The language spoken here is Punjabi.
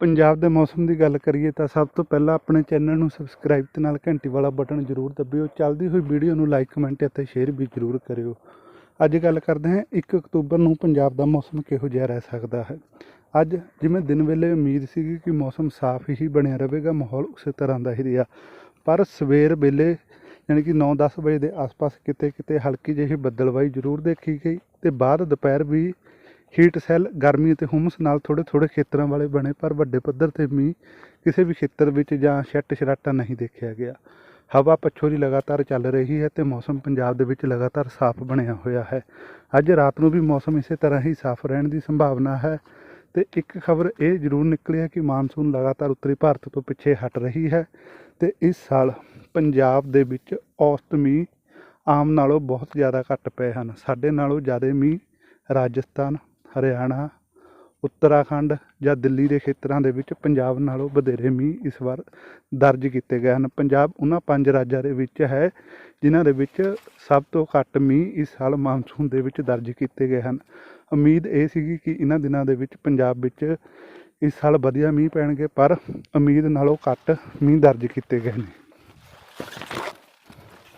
ਪੰਜਾਬ ਦੇ ਮੌਸਮ ਦੀ ਗੱਲ ਕਰੀਏ ਤਾਂ ਸਭ ਤੋਂ ਪਹਿਲਾਂ ਆਪਣੇ ਚੈਨਲ ਨੂੰ ਸਬਸਕ੍ਰਾਈਬ ਤੇ ਨਾਲ ਘੰਟੀ ਵਾਲਾ ਬਟਨ ਜ਼ਰੂਰ ਦਬਿਓ। ਚੱਲਦੀ ਹੋਈ ਵੀਡੀਓ ਨੂੰ ਲਾਈਕ ਕਮੈਂਟ ਅਤੇ ਸ਼ੇਅਰ ਵੀ ਜ਼ਰੂਰ ਕਰਿਓ। ਅੱਜ ਗੱਲ ਕਰਦੇ ਹਾਂ 1 ਅਕਤੂਬਰ ਨੂੰ ਪੰਜਾਬ ਦਾ ਮੌਸਮ ਕਿਹੋ ਜਿਹਾ ਰਹਿ ਸਕਦਾ ਹੈ। ਅੱਜ ਜਿਵੇਂ ਦਿਨ ਵੇਲੇ ਉਮੀਦ ਸੀਗੀ ਕਿ ਮੌਸਮ ਸਾਫ਼ ਹੀ ਬਣਿਆ ਰਹੇਗਾ, ਮਾਹੌਲ ਉਸੇ ਤਰ੍ਹਾਂ ਦਾ ਹੀ ਰਿਹਾ। ਪਰ ਸਵੇਰ ਵੇਲੇ ਯਾਨੀ ਕਿ 9-10 ਵਜੇ ਦੇ ਆਸ-ਪਾਸ ਕਿਤੇ ਕਿਤੇ ਹਲਕੀ ਜਿਹੀ ਬੱਦਲਵਾਈ ਜ਼ਰੂਰ ਦੇਖੀ ਗਈ ਤੇ ਬਾਅਦ ਦੁਪਹਿਰ ਵੀ ਹੀਟ ਸੈੱਲ ਗਰਮੀ ਅਤੇ ਹੁਮਸ ਨਾਲ ਥੋੜੇ ਥੋੜੇ ਖੇਤਰਾਂ ਵਾਲੇ ਬਣੇ, ਪਰ ਵੱਡੇ ਪੱਧਰ ਤੇ ਮੀਂਹ ਕਿਸੇ ਵੀ ਖੇਤਰ ਵਿੱਚ ਜਾਂ ਛੱਟ ਛਰਾਟਾ ਨਹੀਂ ਦੇਖਿਆ ਗਿਆ। ਹਵਾ ਪੱਛੋਂ ਦੀ ਲਗਾਤਾਰ ਚੱਲ ਰਹੀ ਹੈ ਤੇ ਮੌਸਮ ਪੰਜਾਬ ਦੇ ਵਿੱਚ ਲਗਾਤਾਰ ਸਾਫ਼ ਬਣਿਆ ਹੋਇਆ ਹੈ। ਅੱਜ ਰਾਤ ਨੂੰ ਵੀ ਮੌਸਮ ਇਸੇ ਤਰ੍ਹਾਂ ਹੀ ਸਾਫ਼ ਰਹਿਣ ਦੀ ਸੰਭਾਵਨਾ ਹੈ ਤੇ ਇੱਕ ਖਬਰ ਇਹ ਜ਼ਰੂਰ ਨਿਕਲੀ ਹੈ ਕਿ ਮਾਨਸੂਨ ਲਗਾਤਾਰ ਉੱਤਰੀ ਭਾਰਤ ਤੋਂ ਪਿੱਛੇ ਹਟ ਰਹੀ ਹੈ ਤੇ ਇਸ ਸਾਲ ਪੰਜਾਬ ਦੇ ਵਿੱਚ ਔਸਤ ਮੀਂਹ ਆਮ ਨਾਲੋਂ ਬਹੁਤ ਜ਼ਿਆਦਾ ਘੱਟ ਪਏ ਹਨ। ਸਾਡੇ ਨਾਲੋਂ ਜ਼ਿਆਦਾ ਮੀਂਹ ਰਾਜਸਥਾਨ ਹਰਿਆਣਾ, ਉੱਤਰਾਖੰਡ ਜਾਂ ਦਿੱਲੀ ਦੇ ਖੇਤਰਾਂ ਦੇ ਵਿੱਚ ਪੰਜਾਬ ਨਾਲੋਂ ਵਧੇਰੇ ਮੀਂਹ ਇਸ ਵਾਰ ਦਰਜ ਕੀਤੇ ਗਏ ਹਨ। ਪੰਜਾਬ ਉਹਨਾਂ ਪੰਜ ਰਾਜਾਂ ਦੇ ਵਿੱਚ ਹੈ ਜਿਨ੍ਹਾਂ ਦੇ ਵਿੱਚ ਸਭ ਤੋਂ ਘੱਟ ਮੀਂਹ ਇਸ ਸਾਲ ਮਾਨਸੂਨ ਦੇ ਵਿੱਚ ਦਰਜ ਕੀਤੇ ਗਏ ਹਨ। ਉਮੀਦ ਇਹ ਸੀਗੀ ਕਿ ਇਹਨਾਂ ਦਿਨਾਂ ਦੇ ਵਿੱਚ ਪੰਜਾਬ ਵਿੱਚ ਇਸ ਸਾਲ ਵਧੀਆ ਮੀਂਹ ਪੈਣਗੇ, ਪਰ ਉਮੀਦ ਨਾਲੋਂ ਘੱਟ ਮੀਂਹ ਦਰਜ ਕੀਤੇ ਗਏ ਨੇ।